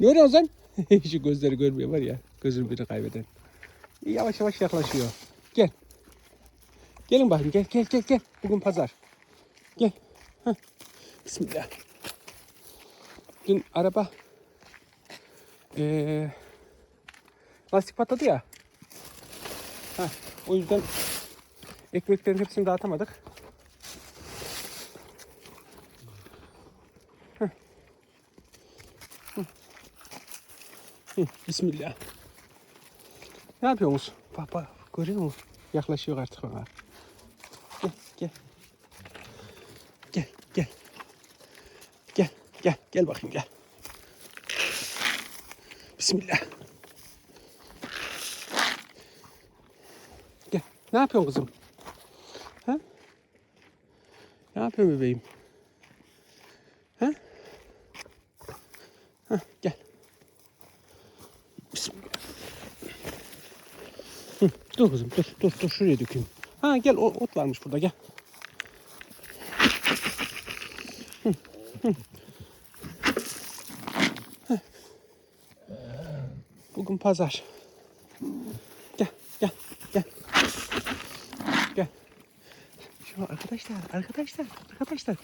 Ne arıyorsun sen? Şu gözleri görmüyor var ya. Gözünü biri kaybeden. Yavaş yavaş yaklaşıyor. Gel. Gelin bakayım gel gel gel gel. Bugün pazar. Gel. Heh. Bismillah. Dün araba ee, lastik patladı ya. Ha, o yüzden ekmeklerin hepsini dağıtamadık. Heh. Hı. Hı, Bismillah. Ne yapıyorsunuz? Bak görüyor musun? Yaklaşıyor artık bana. Gel gel. Gel gel. Gel gel gel bakayım gel. Bismillah. Gel. Ne yapıyorsun kızım? Ha? Ne yapıyorsun bebeğim? Ha? Ha, gel. Bismillah. Hı, dur kızım dur dur dur şuraya dökeyim. Ha gel o ot varmış burada gel. Bugün pazar. Gel gel gel. Gel. Şu arkadaşlar arkadaşlar arkadaşlar.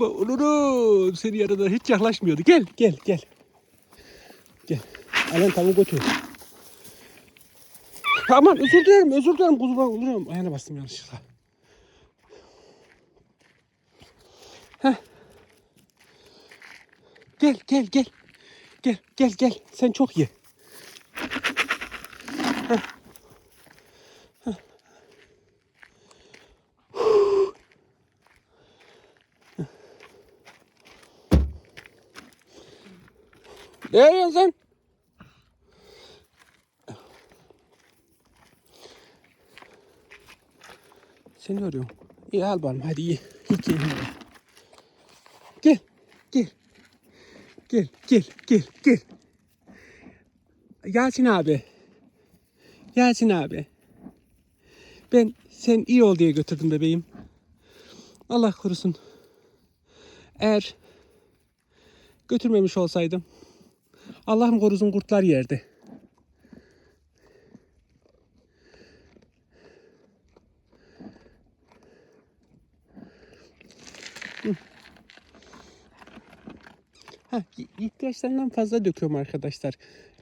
Olurum senin yanına hiç yaklaşmıyordu. Gel gel gel. Gel. Alan tavuğu götür. Aman özür dilerim özür dilerim kuzuma olurum. Ayağına bastım yanlışlıkla. Heh. Gel gel gel. Gel gel gel. Sen çok ye. Heh. Heh. Ne yapıyorsun sen? Seni arıyorum. İyi al bana hadi ye. Hiç yemeyeyim. Gel. Gel. Gel gel gel gel. Yasin abi. Yasin abi. Ben sen iyi ol diye götürdüm bebeğim. Allah korusun. Eğer götürmemiş olsaydım Allah'ım korusun kurtlar yerdi. Ha, ihtiyaçlarından fazla döküyorum arkadaşlar.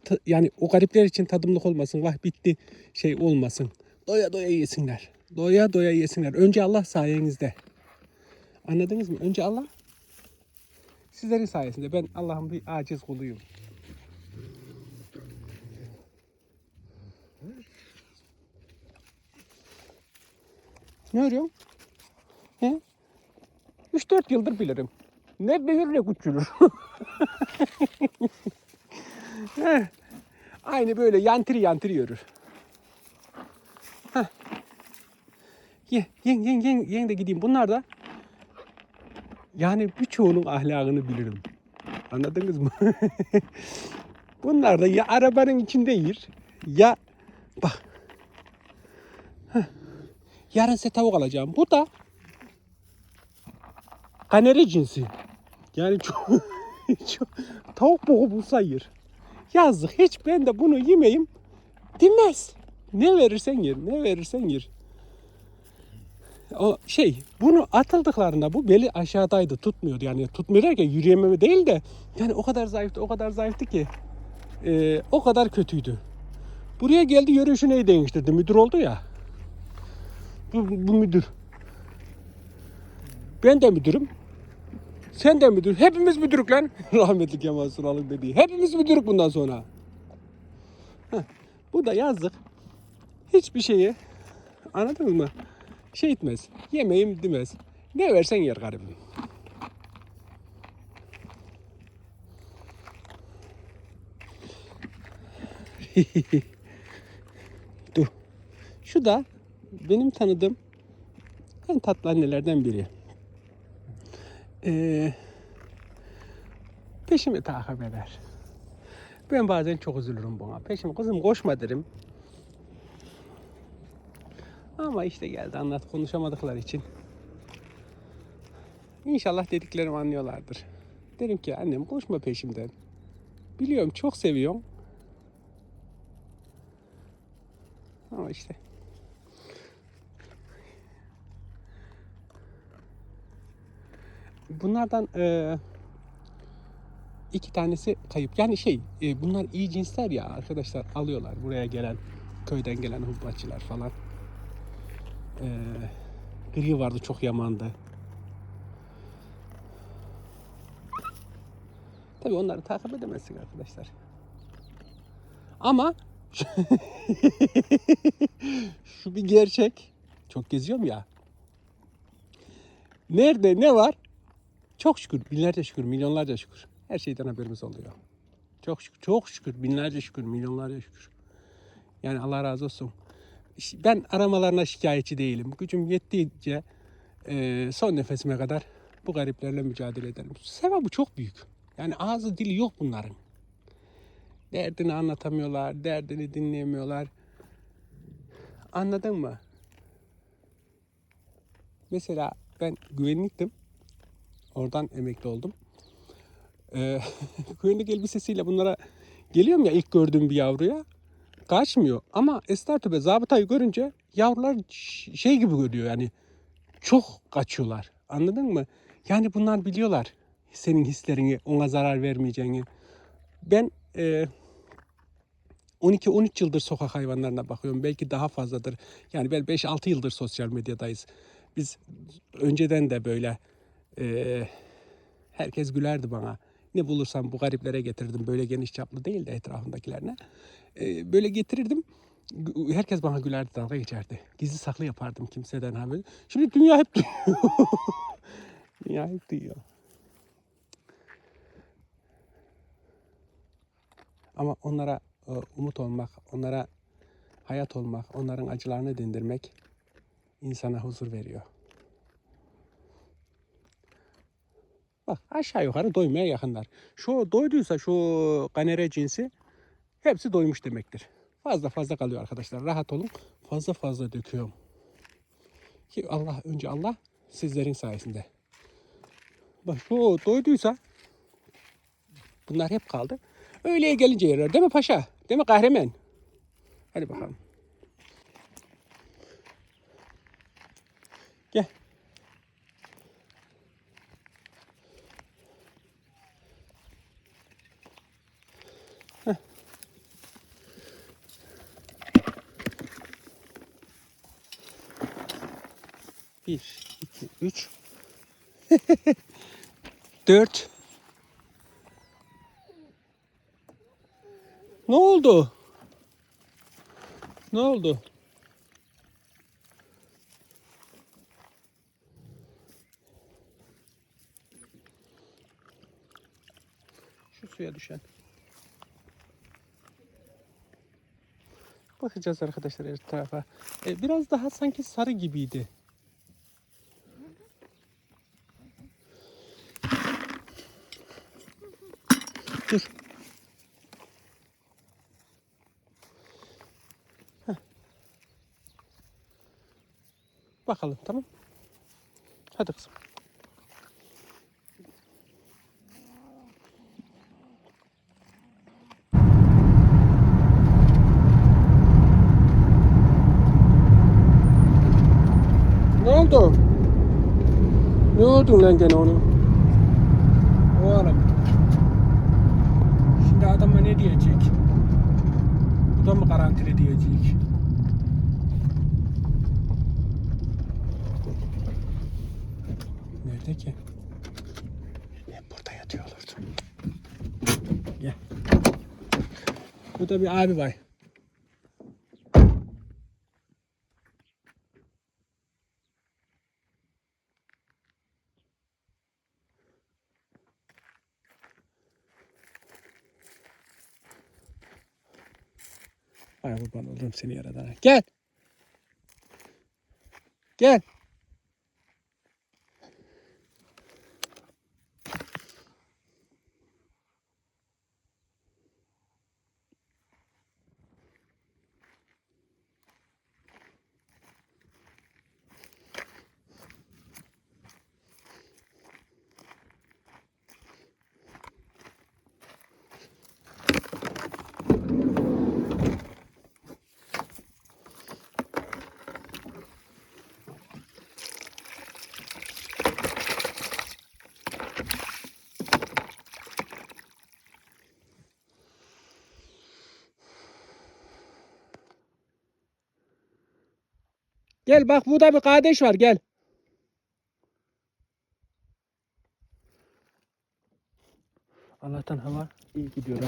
Ta- yani o garipler için tadımlık olmasın. Vah bitti şey olmasın. Doya doya yesinler. Doya doya yesinler. Önce Allah sayenizde. Anladınız mı? Önce Allah sizlerin sayesinde. Ben Allah'ın bir aciz kuluyum. Ne arıyorsun? He? 3-4 yıldır bilirim. Ne büyür ne küçülür. Heh. Aynı böyle yantiri yantiri yürür. Heh. Ye, yen, yen, yen, yen de gideyim. Bunlar da yani birçoğunun ahlakını bilirim. Anladınız mı? Bunlar da ya arabanın içinde yer ya bak. Heh. Yarın size tavuk alacağım. Bu da kaneri cinsi. Yani çok, çok tavuk boku bulsa yer. Yazdık. Hiç ben de bunu yemeyim demez. Ne verirsen yer, ne verirsen yer. O şey, bunu atıldıklarında bu beli aşağıdaydı, tutmuyordu. Yani tutmuyor derken yürüyememe değil de yani o kadar zayıftı, o kadar zayıftı ki e, o kadar kötüydü. Buraya geldi yürüyüşünü değiştirdi. Müdür oldu ya. Bu, bu müdür. Ben de müdürüm. Sen de müdür. Hepimiz müdürük lan. Rahmetli Kemal Sunal'ın dediği. Hepimiz müdürük bundan sonra. Heh, bu da yazdık. Hiçbir şeyi anladınız mı? Şey etmez. Yemeyim demez. Ne versen yer garibim. Dur. Şu da benim tanıdığım en tatlı annelerden biri. Ee, peşimi takip eder. Ben bazen çok üzülürüm buna. Peşim kızım koşma derim. Ama işte geldi anlat konuşamadıkları için. İnşallah dediklerimi anlıyorlardır. Derim ki annem koşma peşimden. Biliyorum çok seviyorum. Ama işte. Bunlardan eee, iki tanesi kayıp. Yani şey e, bunlar iyi cinsler ya arkadaşlar alıyorlar buraya gelen köyden gelen hubbatçılar falan. Eee gri vardı çok yamandı. Tabii onları takip edemezsin arkadaşlar. Ama şu bir gerçek. Çok geziyorum ya. Nerede ne var? Çok şükür, binlerce şükür, milyonlarca şükür. Her şeyden haberimiz oluyor. Çok şükür, çok şükür, binlerce şükür, milyonlarca şükür. Yani Allah razı olsun. Ben aramalarına şikayetçi değilim. Gücüm yettiğince e, son nefesime kadar bu gariplerle mücadele ederim. Sevabı çok büyük. Yani ağzı dili yok bunların. Derdini anlatamıyorlar, derdini dinleyemiyorlar. Anladın mı? Mesela ben güvenliktim. Oradan emekli oldum. Ee, güvenlik elbisesiyle bunlara geliyorum ya ilk gördüğüm bir yavruya. Kaçmıyor. Ama Estartepe zabıtayı görünce yavrular şey gibi görüyor yani. Çok kaçıyorlar. Anladın mı? Yani bunlar biliyorlar senin hislerini, ona zarar vermeyeceğini. Ben e, 12-13 yıldır sokak hayvanlarına bakıyorum. Belki daha fazladır. Yani ben 5-6 yıldır sosyal medyadayız. Biz önceden de böyle e, herkes gülerdi bana. Ne bulursam bu gariplere getirdim. Böyle geniş çaplı değil de etrafındakilerine. E, böyle getirirdim. Herkes bana gülerdi, dalga geçerdi. Gizli saklı yapardım kimseden haber. Şimdi dünya hep duyuyor. dünya hep duyuyor. Ama onlara e, umut olmak, onlara hayat olmak, onların acılarını dindirmek insana huzur veriyor. Bak aşağı yukarı doymaya yakınlar. Şu doyduysa şu kanere cinsi hepsi doymuş demektir. Fazla fazla kalıyor arkadaşlar. Rahat olun. Fazla fazla döküyorum. Ki Allah önce Allah sizlerin sayesinde. Bak şu doyduysa bunlar hep kaldı. Öğleye gelince yerler. Değil mi paşa? Değil mi kahraman? Hadi bakalım. 1, 2, 3, 4. Ne oldu? Ne oldu? Şu suya düşen. Bakacağız arkadaşlar her tarafa. Ee, biraz daha sanki sarı gibiydi. Bakalım tamam. Hadi kızım. Ne oldu? Ne oldu lan gene onu? Nerede ki? Hep burada yatıyor olurdu. Gel. Burada bir abi var. Ay kurban olurum seni yaradana. Gel. Gel. Gel bak burada bir kardeş var gel. Allah'tan hava iyi gidiyor.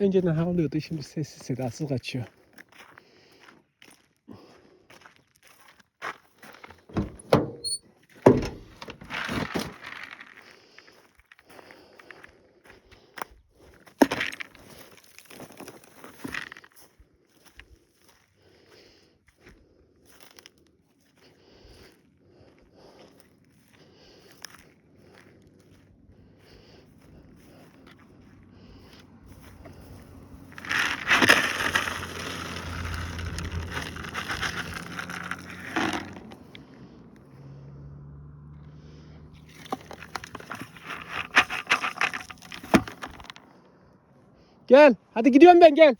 Önceden havlıyordu şimdi sessiz sedasız kaçıyor. Gel. Hadi gidiyorum ben gel.